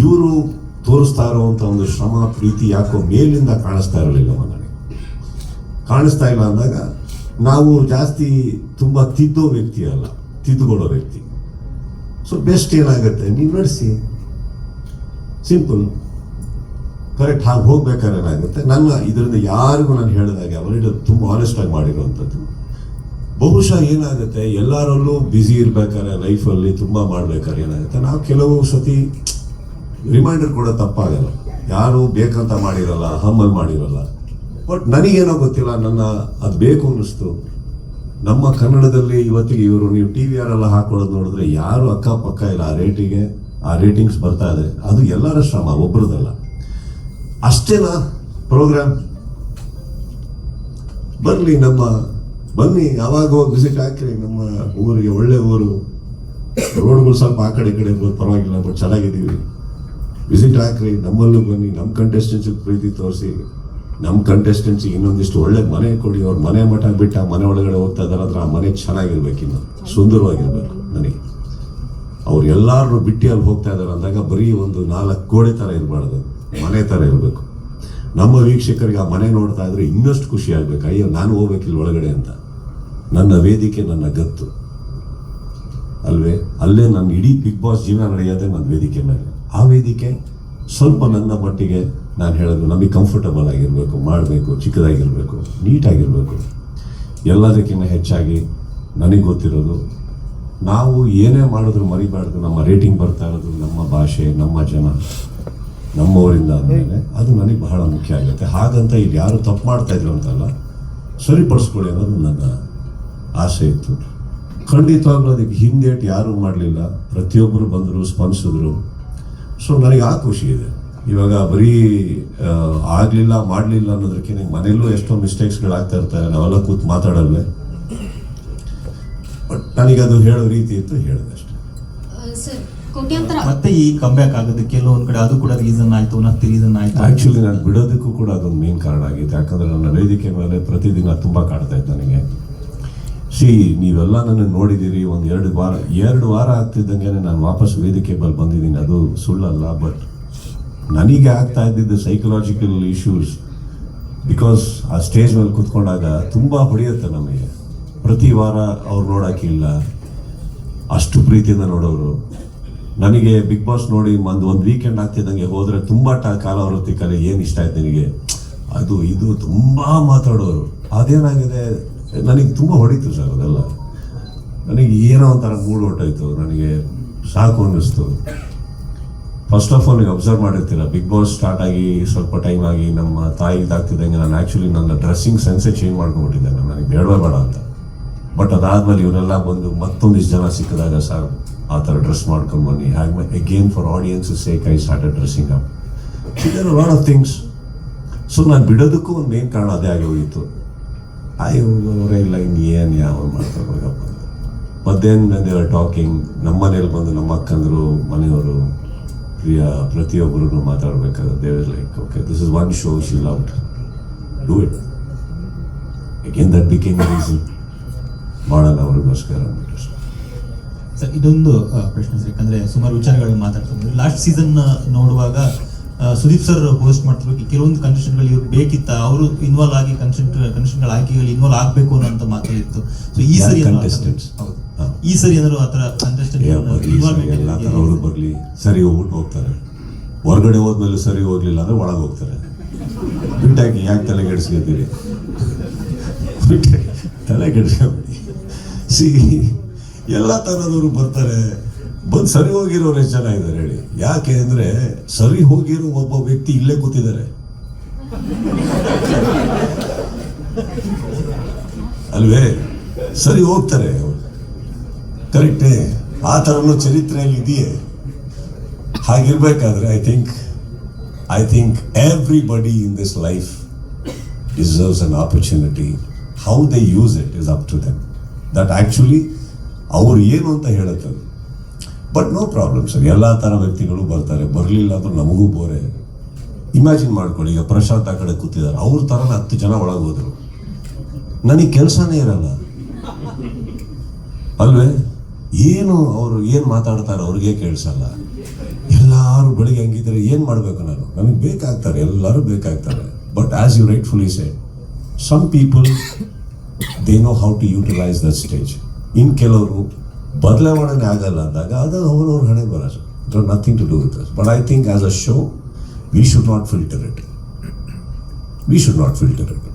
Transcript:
ಇವರು ತೋರಿಸ್ತಾ ಇರುವಂಥ ಒಂದು ಶ್ರಮ, ಪ್ರೀತಿ ಯಾಕೋ ಮೇಲಿಂದ ಕಾಣಿಸ್ತಾ ಇರಲಿಲ್ಲ ನನಗೆ ಕಾಣಿಸ್ತಾ ಇಲ್ಲ ಅಂದಾಗ ನಾವು ಜಾಸ್ತಿ ತುಂಬ ತಿದ್ದೋ ವ್ಯಕ್ತಿ ಅಲ್ಲ, ತಿದ್ದುಕೊಳ್ಳೋ ವ್ಯಕ್ತಿ. ಸೊ ಬೆಸ್ಟ್ ಏನಾಗುತ್ತೆ? ನೀವು ನಡೆಸಿ. ಸಿಂಪಲ್ ಕರೆಕ್ಟ್ ಆಗಿ ಹೋಗ್ಬೇಕಾದ್ರೆ ಏನಾಗುತ್ತೆ? ನನ್ನ ಇದರಿಂದ ಯಾರಿಗೂ ನಾನು ಹೇಳಿದಾಗೆ ಅವರಿಡ ತುಂಬ ಆನೆಸ್ಟ್ ಆಗಿ ಮಾಡಿರುವಂಥದ್ದು. ಬಹುಶಃ ಏನಾಗುತ್ತೆ? ಎಲ್ಲರಲ್ಲೂ ಬ್ಯುಸಿ ಇರ್ಬೇಕಾದ್ರೆ ಲೈಫಲ್ಲಿ ತುಂಬ ಮಾಡ್ಬೇಕಾದ್ರೆ ಏನಾಗುತ್ತೆ? ನಾವು ಕೆಲವು ಸತಿ ರಿಮೈಂಡರ್ ಕೂಡ ತಪ್ಪಾಗಲ್ಲ. ಯಾರು ಬೇಕಂತ ಮಾಡಿರಲ್ಲ ಹಮ್ಮಲ್ ಮಾಡಿರಲ್ಲ. ಬಟ್ ನನಗೇನೋ ಗೊತ್ತಿಲ್ಲ, ನನ್ನ ಅದು ಬೇಕು ಅನ್ನಿಸ್ತು. ನಮ್ಮ ಕನ್ನಡದಲ್ಲಿ ಇವತ್ತಿಗೆ ಇವರು, ನೀವು ಟಿ ವಿ ಆರೆಲ್ಲ ಹಾಕೊಳ್ಳೋದು ನೋಡಿದ್ರೆ ಯಾರು ಅಕ್ಕಪಕ್ಕ ಇಲ್ಲ, ಆ ರೇಟಿಗೆ, ಆ ರೇಟಿಂಗ್ಸ್ ಬರ್ತಾ ಇದೆ. ಅದು ಎಲ್ಲರ ಶ್ರಮ ಒಬ್ಬರದಲ್ಲ ಅಷ್ಟೇನಾ ಪ್ರೋಗ್ರಾಮ್ ಬರಲಿ ನಮ್ಮ, ಬನ್ನಿ, ಯಾವಾಗ ಹೋಗಿ ವಿಸಿಟ್ ಹಾಕಿರಿ ನಮ್ಮ ಊರಿಗೆ, ಒಳ್ಳೆ ಊರು. ರೋಡ್ಗಳು ಸ್ವಲ್ಪ ಆ ಕಡೆ ಈ ಕಡೆ ಪರವಾಗಿಲ್ಲ ಬಟ್ ಚೆನ್ನಾಗಿದ್ದೀವಿ. ವಿಸಿಟ್ ಹಾಕ್ರಿ ನಮ್ಮಲ್ಲೂ ಬನ್ನಿ ನಮ್ಮ ಕಂಟೆಸ್ಟೆನ್ಸಿಗೆ ಪ್ರೀತಿ ತೋರಿಸಿ. ನಮ್ಮ ಕಂಟೆಸ್ಟೆನ್ಸಿಗೆ ಇನ್ನೊಂದಿಷ್ಟು ಒಳ್ಳೆ ಮನೆ ಕೊಡಿ, ಅವ್ರ ಮನೆ ಮಠ ಬಿಟ್ಟು ಆ ಮನೆ ಒಳಗಡೆ ಹೋಗ್ತಾ ಇದಾರೆ ಅಂದ್ರೆ ಆ ಮನೆ ಚೆನ್ನಾಗಿರ್ಬೇಕು ಇನ್ನು, ಸುಂದರವಾಗಿರ್ಬೇಕು ನನಗೆ. ಅವ್ರು ಎಲ್ಲಾರು ಬಿಟ್ಟು ಅಲ್ಲಿ ಹೋಗ್ತಾ ಇದಾರೆ ಅಂದಾಗ ಬರೀ ಒಂದು ನಾಲ್ಕು ಕೋಡೆ ಥರ ಇರಬಾರ್ದು, ಮನೆ ಥರ ಇರಬೇಕು. ನಮ್ಮ ವೀಕ್ಷಕರಿಗೆ ಆ ಮನೆ ನೋಡ್ತಾ ಇದ್ರೆ ಇನ್ನಷ್ಟು ಖುಷಿ ಆಗ್ಬೇಕು. ಅಯ್ಯೋ, ನಾನು ಹೋಗ್ಬೇಕಿಲ್ಲ ಒಳಗಡೆ ಅಂತ. ನನ್ನ ವೇದಿಕೆ ನನ್ನ ಗತ್ತು. ಅಲ್ವೇ? ಅಲ್ಲೇ ನನ್ನ ಇಡೀ ಬಿಗ್ ಬಾಸ್ ಜೀವನ ನಡೆಯೋದೇ ನನ್ನ ವೇದಿಕೆ ಮೇಲೆ. ಆ ವೇದಿಕೆ ಸ್ವಲ್ಪ ನನ್ನ ಮಟ್ಟಿಗೆ ನಾನು ಹೇಳೋದು ನಮಗೆ ಕಂಫರ್ಟಬಲ್ ಆಗಿರಬೇಕು, ಮಾಡಬೇಕು, ಚಿಕ್ಕದಾಗಿರಬೇಕು, ನೀಟಾಗಿರಬೇಕು. ಎಲ್ಲದಕ್ಕಿಂತ ಹೆಚ್ಚಾಗಿ ನನಗೆ ಗೊತ್ತಿರೋದು ನಾವು ಏನೇ ಮಾಡಿದ್ರು ಮರಿಬಾರ್ದು, ನಮ್ಮ ರೇಟಿಂಗ್ ಬರ್ತಾ ಇರೋದು ನಮ್ಮ ಭಾಷೆ, ನಮ್ಮ ಜನ, ನಮ್ಮವರಿಂದ ಅಂದಮೇಲೆ ಅದು ನನಗೆ ಬಹಳ ಮುಖ್ಯ ಆಗುತ್ತೆ. ಹಾಗಂತ ಇಲ್ಲಿ ಯಾರು ತಪ್ಪು ಮಾಡ್ತಾ ಇದ್ರು ಅಂತಲ್ಲ ಸರಿಪಡಿಸ್ಕೊಳ್ಳಿ ಅನ್ನೋದು ನನ್ನ ಆಸೆ ಇತ್ತು. ಖಂಡಿತವಾಗ್ಲೂ ಅದಕ್ಕೆ ಹಿಂದೇಟು ಯಾರೂ ಮಾಡಲಿಲ್ಲ. ಪ್ರತಿಯೊಬ್ಬರು ಬಂದರು, ಸ್ಪಂದಿಸಿದ್ರು. ಸೊ ನನಗೆ ಆ ಖುಷಿ ಇದೆ. ಇವಾಗ ಬರೀ ಆಗಲಿಲ್ಲ ಮಾಡಲಿಲ್ಲ ಅನ್ನೋದಕ್ಕೆ ನಂಗೆ ಮನೆಯಲ್ಲೂ ಎಷ್ಟೋ ಮಿಸ್ಟೇಕ್ಸ್ಗಳಾಗ್ತಾ ಇರ್ತಾರೆ. ನಾವೆಲ್ಲ ಕೂತು ಮಾತಾಡಲ್ವೇ? ಬಟ್ ನನಗೆ ಅದು ಹೇಳೋ ರೀತಿ ಇತ್ತು ಹೇಳಿದೆ ಅಷ್ಟೇ. ಸರ್ ಕೋಟ್ಯಾಂತರ ಮತ್ತೆ ಈ ಕಂಬ್ಯಾಕ್ ಆಗೋದಕ್ಕೆ ಕೆಲವೊಂದು ಕಡೆ ಅದು ಕೂಡ ರೀಸನ್ ಆಯ್ತು ನನಗೆ ರೀಸನ್ ಆಯಿತು. ಆಕ್ಚುಲಿ ನಾನು ಬಿಡೋದಕ್ಕೂ ಕೂಡ ಅದೊಂದು ಮೇನ್ ಕಾರಣ ಆಗಿತ್ತು ಯಾಕಂದ್ರೆ ನನ್ನ ವೇದಿಕೆ ಮೇಲೆ ಪ್ರತಿದಿನ ತುಂಬ ಕಾಡ್ತಾ ಇತ್ತು ನನಗೆ. ಸಿ ನೀವೆಲ್ಲ ನನ್ನ ನೋಡಿದ್ದೀರಿ. ಒಂದು ಎರಡು ವಾರ ಎರಡು ವಾರ ಆಗ್ತಿದ್ದಂಗೆ ನಾನು ವಾಪಸ್ ವೇದಿಕೆ ಬಲ್ ಬಂದಿದ್ದೀನಿ. ಅದು ಸುಳ್ಳಲ್ಲ, ಬಟ್ ನನಗೆ ಆಗ್ತಾ ಇದ್ದಿದ್ದು ಸೈಕಲಾಜಿಕಲ್ ಇಶ್ಯೂಸ್ ಬಿಕಾಸ್ ಆ ಸ್ಟೇಜ್ ಮೇಲೆ ಕುತ್ಕೊಂಡಾಗ ತುಂಬ ಹೊಡೆಯುತ್ತೆ ನಮಗೆ. ಪ್ರತಿ ವಾರ ಅವ್ರು ನೋಡೋಕ್ಕಿಲ್ಲ ಅಷ್ಟು ಪ್ರೀತಿಯಿಂದ ನೋಡೋರು. ನನಗೆ ಬಿಗ್ ಬಾಸ್ ನೋಡಿ ಒಂದು ಒಂದು ವೀಕೆಂಡ್ ಆಗ್ತಿದ್ದಂಗೆ ಹೋದರೆ ತುಂಬ ಟ ಕಲೆ ಏನು ಇಷ್ಟ ಆಯ್ತು ನನಗೆ? ಅದು ಇದು ತುಂಬ ಮಾತಾಡೋರು. ಅದೇನಾಗಿದೆ? ನನಗೆ ತುಂಬ ಹೊಡಿತು ಸರ್ ಅದೆಲ್ಲ. ನನಗೆ ಏನೋ ಒಂಥರ ಮೂಡ್ ಹೊಟ್ಟಾಯಿತು ನನಗೆ ಸಾಕು ಅನ್ನಿಸ್ತು. ಫಸ್ಟ್ ಆಫ್ ಆಲ್ ನೀವು ಅಬ್ಸರ್ವ್ ಮಾಡಿರ್ತೀರ ಬಿಗ್ ಬಾಸ್ ಸ್ಟಾರ್ಟ್ ಆಗಿ ಸ್ವಲ್ಪ ಟೈಮ್ ಆಗಿ ನಮ್ಮ ತಾಯಿ ಇದಾಗ್ತಿದ್ದಂಗೆ ನಾನು ಆ್ಯಕ್ಚುಲಿ ನನ್ನ ಡ್ರೆಸ್ಸಿಂಗ್ ಸೆನ್ಸೇ ಚೇಂಜ್ ಮಾಡ್ಕೊಂಡ್ಬಿಟ್ಟಿದ್ದೆ ನಾನು. ನನಗೆ ಬೇಡವೇ ಬೇಡ ಅಂತ. ಬಟ್ ಅದಾದ್ಮೇಲೆ ಇವರೆಲ್ಲ ಬಂದು ಮತ್ತೊಂದಿಷ್ಟು ಜನ ಸಿಕ್ಕಿದಾಗ ಸರ್ ಆ ಥರ ಡ್ರೆಸ್ ಮಾಡ್ಕೊಂಡು ಬನ್ನಿ. ಹಾಗೆ again for audience sake I started dressing up lot of things so ನಾನು ಬಿಡೋದಕ್ಕೂ ಒಂದು ಮೇನ್ ಕಾರಣ ಅದೇ ಆಗಿ ಹೋಗಿತ್ತು. ಆಯ್ ಅವರೇ ಇಲ್ಲ ಇನ್ನು ಏನು ಯಾವ ಮಾಡ್ತಾರೆ ಮಧ್ಯಾಹ್ನ ದೇವರ್ ಟಾಕಿಂಗ್ ನಮ್ಮ ಮನೇಲಿ ಬಂದು ನಮ್ಮ ಅಕ್ಕಂದರು, ಮನೆಯವರು, ಪ್ರಿಯ ಪ್ರತಿಯೊಬ್ಬರು ಮಾತಾಡಬೇಕಾದ್ರೆ they were like okay this is one show she love do it again that became reason ಮಾಡೋಣ ಅವ್ರಿಗೋಸ್ಕರ ಅಂದ್ಬಿಟ್ಟು. ಸರ್, ಇದೊಂದು ಪ್ರಶ್ನೆ ಸರ್, ಯಾಕಂದ್ರೆ ಸುಮಾರು ವಿಚಾರಗಳನ್ನ ಮಾತಾಡ್ತಿದ್ರು ಲಾಸ್ಟ್ ಸೀಸನ್ ನೋಡುವಾಗ ಸುದೀಪ್ ಸರ್ ಪೋಸ್ಟ್ ಮಾಡ್ತಿರ್ಬೇಕು. ಕೆಲವೊಂದು ಕಂಟೆಸ್ಟೆಂಟ್ಗಳು ಇವ್ರು ಬೇಕಿತ್ತ? ಅವರು ಇನ್ವಾಲ್ವ್ ಆಗಿ ಕಂಟೆಸ್ಟೆಂಟ್ ಕಂಟೆಸ್ಟೆಂಟ್ಗಳ ಆಯ್ಕೆಗಳು ಇನ್ವಾಲ್ವ್ ಆಗಬೇಕು ಅನ್ನೋ ಇತ್ತು. ಸೊ ಈ ಸರಿ. ಈ ಸರಿ ಏನಾದ್ರು ಆ ಥರ ಕಂಟೆಸ್ಟೆಂಟ್ ಬರ್ಲಿ ಸರ್, ಬರಲಿ. ಹೋಗ್ಬಿಟ್ಟು ಹೋಗ್ತಾರೆ. ಹೊರಗಡೆ ಹೋದ್ಮೇಲೆ ಸರಿ ಹೋಗ್ಲಿಲ್ಲ ಅಂದ್ರೆ ಒಳಗೆ ಹೋಗ್ತಾರೆ. ಬಿಟ್ಟಾಕಿ ಯಾಕೆ ತಲೆ ಕೆಡಿಸ್ಕೊತೀರಿ? ತಲೆ ಕೆಡಿಸ್ಕೊಬೇಡಿ. ಸಿ ಎಲ್ಲ ಥರದವರು ಬರ್ತಾರೆ. ಬಂದು ಸರಿ ಹೋಗಿರೋರು ಎಷ್ಟು ಜನ ಇದ್ದಾರೆ ಹೇಳಿ. ಯಾಕೆ ಅಂದರೆ ಸರಿ ಹೋಗಿರೋ ಒಬ್ಬ ವ್ಯಕ್ತಿ ಇಲ್ಲೇ ಕೂತಿದ್ದಾರೆ. ಅಲ್ವೇ? ಸರಿ ಹೋಗ್ತಾರೆ ಕರೆಕ್ಟೇ, ಆ ಥರನೂ ಚರಿತ್ರೆಯಲ್ಲಿ ಇದೆಯೇ? ಹಾಗಿರ್ಬೇಕಾದ್ರೆ I think I think everybody in this life deserves an opportunity how they use it is up to them that actually ಅವ್ರು ಏನು ಅಂತ ಹೇಳುತ್ತೆ ಬಟ್ ನೋ ಪ್ರಾಬ್ಲಮ್ ಸರ್ ಎಲ್ಲ ಥರ ವ್ಯಕ್ತಿಗಳು ಬರ್ತಾರೆ. ಬರಲಿಲ್ಲ ಅಂದ್ರೆ ನಮಗೂ ಬೋರೆ. ಇಮ್ಯಾಜಿನ್ ಮಾಡ್ಕೊಳ್ಳಿ, ಈಗ ಪ್ರಶಾಂತ್ ಆ ಕಡೆ ಕೂತಿದ್ದಾರೆ. ಅವ್ರ ಥರನ ಹತ್ತು ಜನ ಒಳಗೆ ಹೋದ್ರು. ನನಗೆ ಕೆಲಸನೇ ಇರಲ್ಲ. ಅಲ್ವೇ? ಏನು ಅವರು ಏನು ಮಾತಾಡ್ತಾರೆ ಅವ್ರಿಗೆ ಕೇಳಿಸಲ್ಲ. ಎಲ್ಲರೂ ಬೆಳಿಗ್ಗೆ ಹಂಗಿದ್ರೆ ಏನು ಮಾಡಬೇಕು ನಾನು? ನನಗೆ ಬೇಕಾಗ್ತಾರೆ, ಎಲ್ಲರೂ ಬೇಕಾಗ್ತಾರೆ. But as you rightfully say some people they know how to utilise the stage ಇನ್ನು ಕೆಲವರು ಬದಲಾವಣೆ ಆಗಲ್ಲ ಅಂದಾಗ ಅದು ಅವ್ರವ್ರ ಹಣೆ ಬರೋದು it nothing to do with but I think as a show we should not filter it we should not filter it